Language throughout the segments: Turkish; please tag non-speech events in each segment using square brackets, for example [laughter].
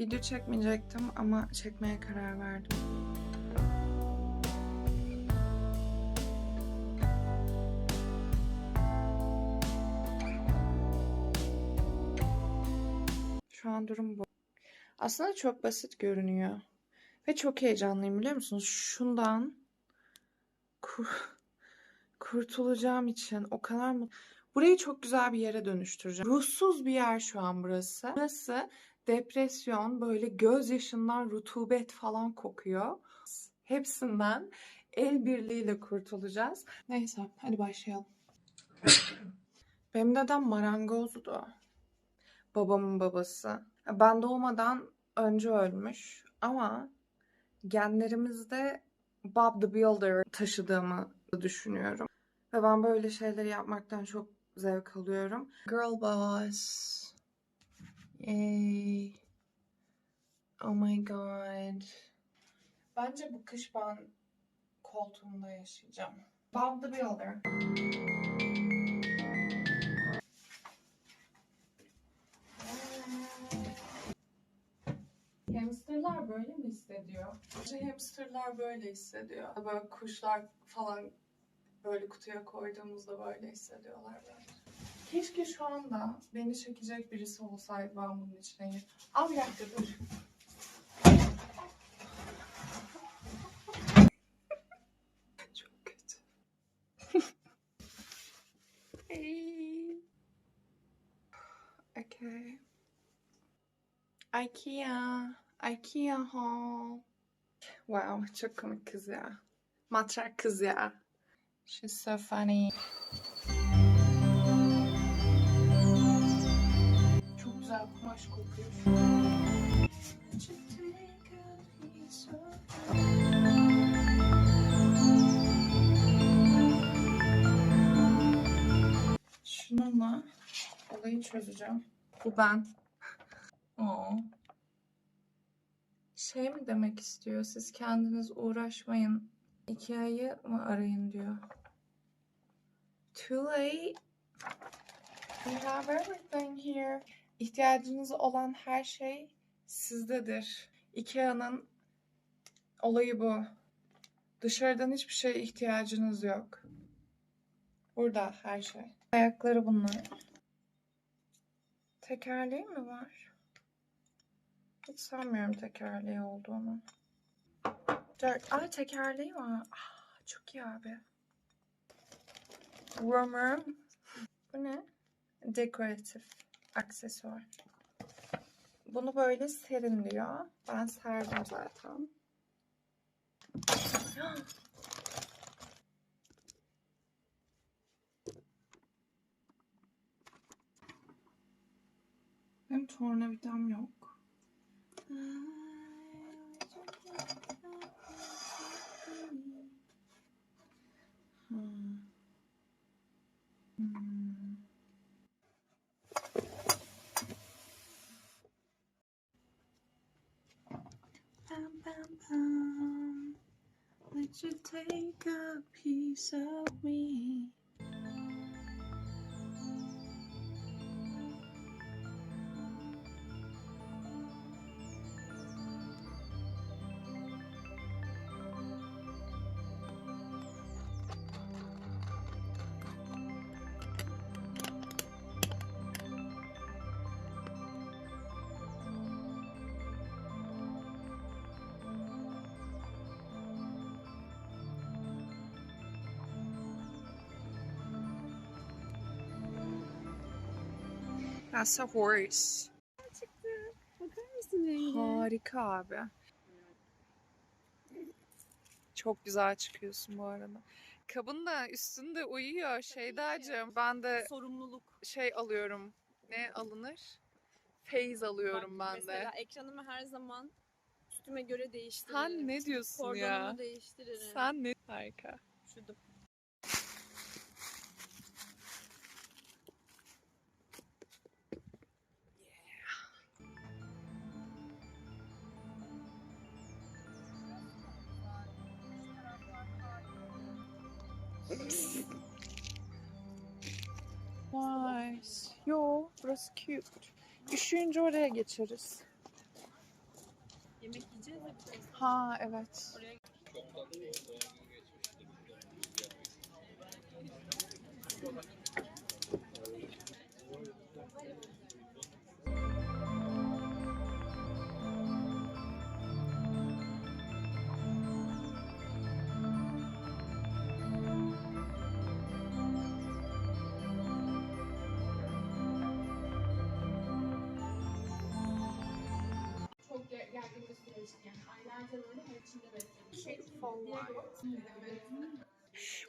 Video çekmeyecektim ama çekmeye karar verdim. Şu an durum bu. Aslında çok basit görünüyor. Ve çok heyecanlıyım biliyor musunuz? Şundan kur- kurtulacağım için o kadar mı? Burayı çok güzel bir yere dönüştüreceğim. Ruhsuz bir yer şu an burası. Burası depresyon, böyle gözyaşından rutubet falan kokuyor. Hepsinden el birliğiyle kurtulacağız. Neyse hadi başlayalım. Benim dedem marangozdu. Babamın babası. Ben doğmadan önce ölmüş ama genlerimizde Bob the Builder taşıdığımı düşünüyorum. Ve ben böyle şeyleri yapmaktan çok zevk alıyorum. Girl boss. Yay. Oh my god. Bence bu kış ben koltuğumda yaşayacağım. Bob the Builder. Hamsterlar böyle mi hissediyor? Bence hamsterlar böyle hissediyor. Böyle kuşlar falan böyle kutuya koyduğumuzda böyle hissediyorlar bence. Keşke şu anda beni çekecek birisi olsaydı ben bunun içine gir. Al bir dakika dur. Çok kötü. [laughs] hey. Okay. IKEA. IKEA haul. Wow, çok komik kız ya. Matrak kız ya. She's so funny. Güzel kumaş kokuyor. Şununla olayı çözeceğim. Bu ben. Oo. Şey mi demek istiyor? Siz kendiniz uğraşmayın. İki ayı mı arayın diyor. Too late. We have everything here. İhtiyacınız olan her şey sizdedir. Ikea'nın olayı bu. Dışarıdan hiçbir şeye ihtiyacınız yok. Burada her şey. Ayakları bunlar. Tekerleği mi var? Hiç sanmıyorum tekerleği olduğunu. Aa tekerleği var. Ah, çok iyi abi. Warmer. Bu ne? Dekoratif aksesuar. Bunu böyle serin diyor. Ben serdim zaten. [gasps] Benim tornavidam yok. Bam. Would you take a piece of me? A horse. Bakar mısın rengi? Harika abi. Çok güzel çıkıyorsun bu arada. Kabın da üstünde uyuyor Şeydacığım. Ben de Sorumluluk. şey alıyorum. Ne alınır? Feyz alıyorum Bak, ben de. Mesela ekranımı her zaman üstüme göre değiştiririm. Sen ne diyorsun Kordonumu ya? değiştiririm. Sen ne? Harika. Üşüdüm. Nice. Yo, burası cute. Üşüyünce oraya geçeriz. Yemek yiyeceğiz kez Ha evet. oraya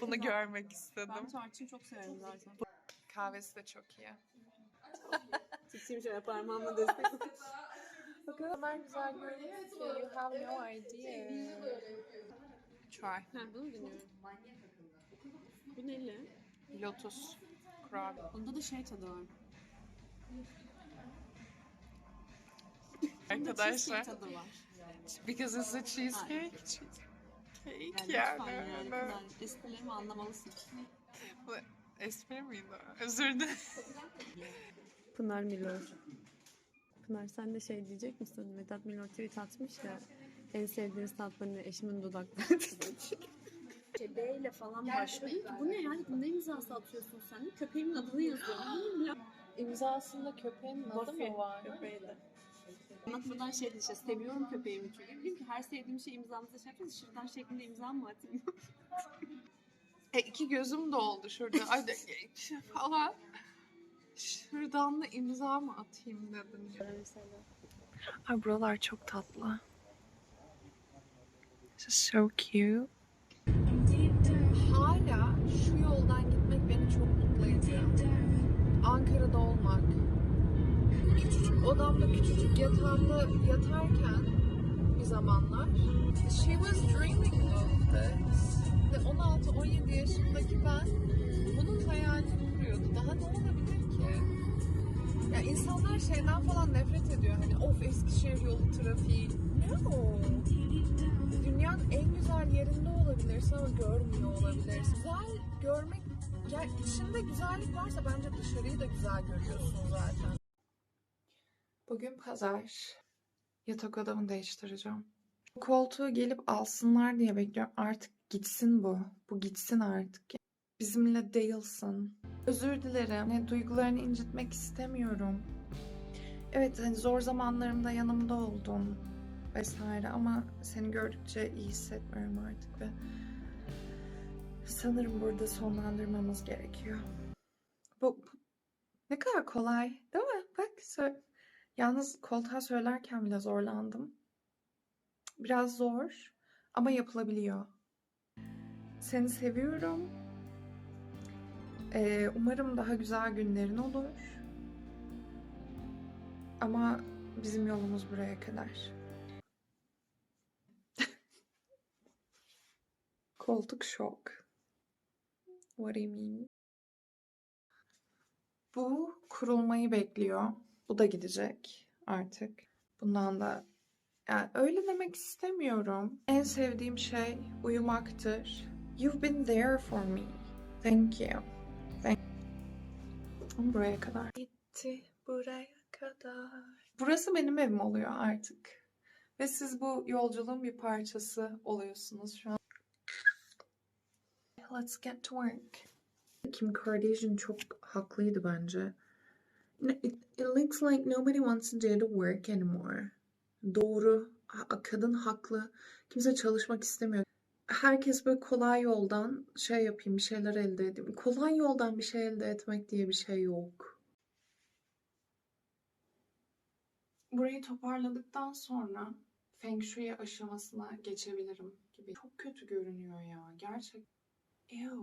Bunu görmek istedim. Ben tarçın çok severim zaten. Kahvesi de çok iyi. Tutayım şöyle parmağımla destek. O kadar güzel görünüyor ki. You have no idea. Try. Ha bunu mu deniyorum? Bu neli? Lotus. Kurabiye. Bunda da şey tadı var. Arkadaşlar. tadı var. Because it's a cheesecake. Cheesecake Yani yani. yani. Pınar, Esprilerimi anlamalısın. Bu espri miydi? Özür dilerim. Pınar Milor. Pınar sen de şey diyecek misin? Vedat Milor tweet atmış ya. En sevdiğiniz tatlı eşimin dudakları [laughs] şey B ile falan başlıyor. Bu ne ya? Bu ne imzası atıyorsun sen? Köpeğimin adını yazıyorum. İmzasında köpeğin adı mı var? Köpeğiyle. Anlatmadan şey işte seviyorum köpeğimi çünkü. Dedim ki her sevdiğim şey imzamıza şey yapacağız. Şırdan şeklinde imza mı atayım? [laughs] E, iki gözüm doldu şurada. Ay de, falan. Şuradan da imza mı atayım dedim. Ay buralar çok tatlı. This is so cute. Hala şu yoldan gitmek beni çok mutlu ediyor. Ankara'da olmak. Odamda, küçücük yatağımda yatarken bir zamanlar she was dreaming of this. Ve 16-17 yaşındaki ben bunun hayalini kuruyordu. Daha ne olabilir ki? Ya insanlar şeyden falan nefret ediyor. Hani of Eskişehir yolu trafiği. No. Dünyanın en güzel yerinde olabilirsin ama görmüyor olabilirsin. Güzel görmek, ya içinde güzellik varsa bence dışarıyı da güzel görüyorsun zaten. Bugün pazar. Yatak odamı değiştireceğim. Koltuğu gelip alsınlar diye bekliyorum. Artık gitsin bu. Bu gitsin artık. Bizimle değilsin. Özür dilerim. Ne, duygularını incitmek istemiyorum. Evet hani zor zamanlarımda yanımda oldun vesaire ama seni gördükçe iyi hissetmiyorum artık ve sanırım burada sonlandırmamız gerekiyor. Bu, bu ne kadar kolay değil mi? Bak sö- yalnız koltuğa söylerken bile zorlandım. Biraz zor ama yapılabiliyor. Seni seviyorum. Ee, umarım daha güzel günlerin olur. Ama bizim yolumuz buraya kadar. [laughs] Koltuk şok. What do you mean? Bu kurulmayı bekliyor. Bu da gidecek artık. Bundan da yani öyle demek istemiyorum. En sevdiğim şey uyumaktır. You've been there for me. Thank you. Thank Buraya kadar. Gitti buraya kadar. Burası benim evim oluyor artık. Ve siz bu yolculuğun bir parçası oluyorsunuz şu an. Let's get to work. Kim Kardashian çok haklıydı bence. It, it looks like nobody wants to do the work anymore. Doğru. Kadın haklı. Kimse çalışmak istemiyor. Herkes böyle kolay yoldan şey yapayım, bir şeyler elde edeyim. Kolay yoldan bir şey elde etmek diye bir şey yok. Burayı toparladıktan sonra Feng Shui aşamasına geçebilirim gibi. Çok kötü görünüyor ya. Gerçek. Ew.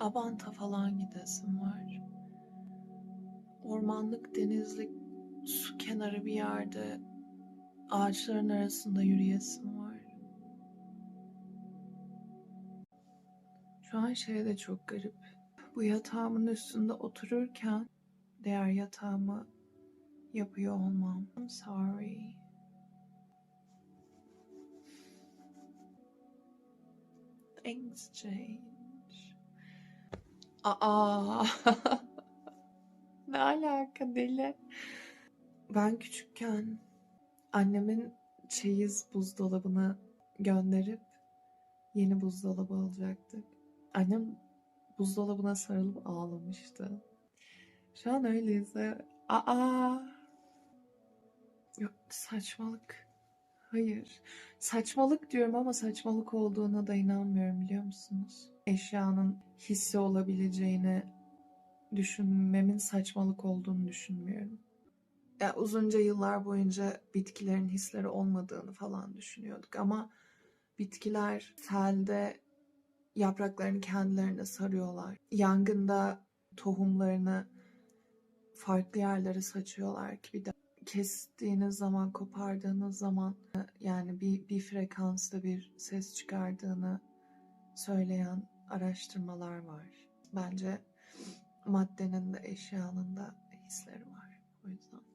Abant'a falan gidesim var. Ormanlık, denizlik, su kenarı bir yerde ağaçların arasında yürüyesim var. Şu an şey de çok garip. Bu yatağımın üstünde otururken diğer yatağımı yapıyor olmam. I'm sorry. Things change. Aa. [laughs] ne alaka deli? Ben küçükken annemin çeyiz buzdolabını gönderip yeni buzdolabı alacaktık. Annem buzdolabına sarılıp ağlamıştı. Şu an öyleyse aa yok saçmalık. Hayır. Saçmalık diyorum ama saçmalık olduğuna da inanmıyorum biliyor musunuz? Eşyanın hissi olabileceğini düşünmemin saçmalık olduğunu düşünmüyorum. Ya uzunca yıllar boyunca bitkilerin hisleri olmadığını falan düşünüyorduk ama bitkiler selde yapraklarını kendilerine sarıyorlar. Yangında tohumlarını farklı yerlere saçıyorlar ki bir de kestiğiniz zaman, kopardığınız zaman yani bir, bir frekansta bir ses çıkardığını söyleyen araştırmalar var. Bence maddenin de eşyanın da hisleri var. O yüzden.